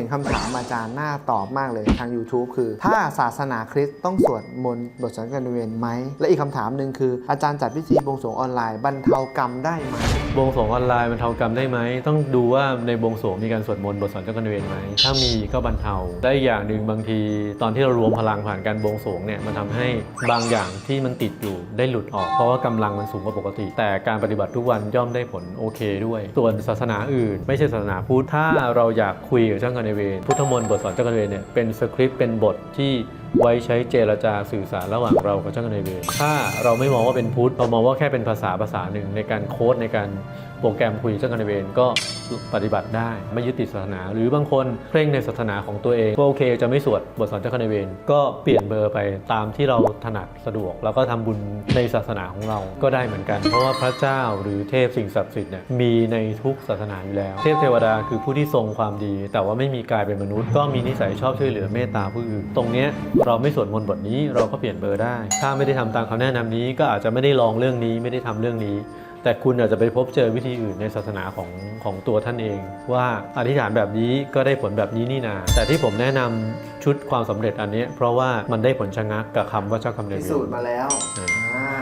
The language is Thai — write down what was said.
ห็นคำถามอาจารย์น่าตอบมากเลยทาง YouTube คือ ถ้าศาสนาคริสต์ต้องสวดมนต์บทสังฆนเวรไหม และอีกคำถามหนึ่งคือ อาจารย์จัดพิธีบวงสรวงออนไลน์บรรเทากรรมได้ไหมบวงสรวงออนไลน์บรรเทากรรมได้ไหม ต้องดูว่าในบวงสรวงมีการสวดมนต์บทสอนเจ้านเวรไหมถ้ามีก็บรรเทาได้อย่างหนึ่งบางที ตอนที่เรารวมพลังผ่านการบวงสรวงเนี่ยมันทำให้บางอย่างที่มันติดอยู่ได้หลุดออก เพราะว่ากำลังมันสูงกว่าปกติ แต่การปฏิบัติทุกวันย่อมได้ผลโอเคด้วย ส่วนศาสนาอื่น ไม่ใช่ศาสนาพุทธถ้าเราอยากคุยกับเจ้ากรรมนเวรพุทธมนต์บทสอนเจ้ากรรมนเวรเนี่ยเป็นสคริปต์เป็นบทที่ ไว้ใช้เจรจาสื่อสารระหว่างเรากับเจ้ากรรมนเวรถ้าเราไม่มองว่าเป็นพุทธเรามองว่าแค่เป็นภาษาภาษาหนึ่งในการโค้ดในการโปรแกรมคุยเจ้ากรรมนเวรก็ปฏิบัติได้ไม่ยึดติดศาสนา หรือบางคนเคร่งในศาสนาของตัวเองก็โอเคจะไม่สวดบทสอนเจ้ากรรมนเวรก็เปลี่ยนเบอร์ไปตามที่เราถนัดสะดวก แล้วก็ทำบุญในศาสนาของเราก็ได้เหมือนกัน เพราะว่าพระเจ้าหรือเทพสิ่งศักดิ์สิทธิ์เนี่ยมีในทุกศาสนาอยู่แล้ว เทพเทวดาคือผู้ที่ทรงความดี แต่ว่าไม่มีกายเป็นมนุษย์ ก็มีนิสัยชอบช่วยเหลือเมตตาผู้อื่นตรงเนี้ยเราไม่สวดมนต์บทนี้เราก็เปลี่ยนเบอร์ได้ ถ้าไม่ได้ทำตามคำแนะนำนี้ ก็อาจจะไม่ได้ลองเรื่องนี้ไม่ได้ทำเรื่องนี้ แต่คุณอาจจะไปพบเจอวิธีอื่นในศาสนาของของตัวท่านเอง ว่าอธิษฐานแบบนี้ก็ได้ผลแบบนี้นี่นาแต่ที่ผมแนะนำชุดความสำเร็จอันเนี้ยเพราะว่ามันได้ผลชะงักกับคำว่าเจ้ากรรมนายพิเวสูจรน์มาแล้วเอออ่า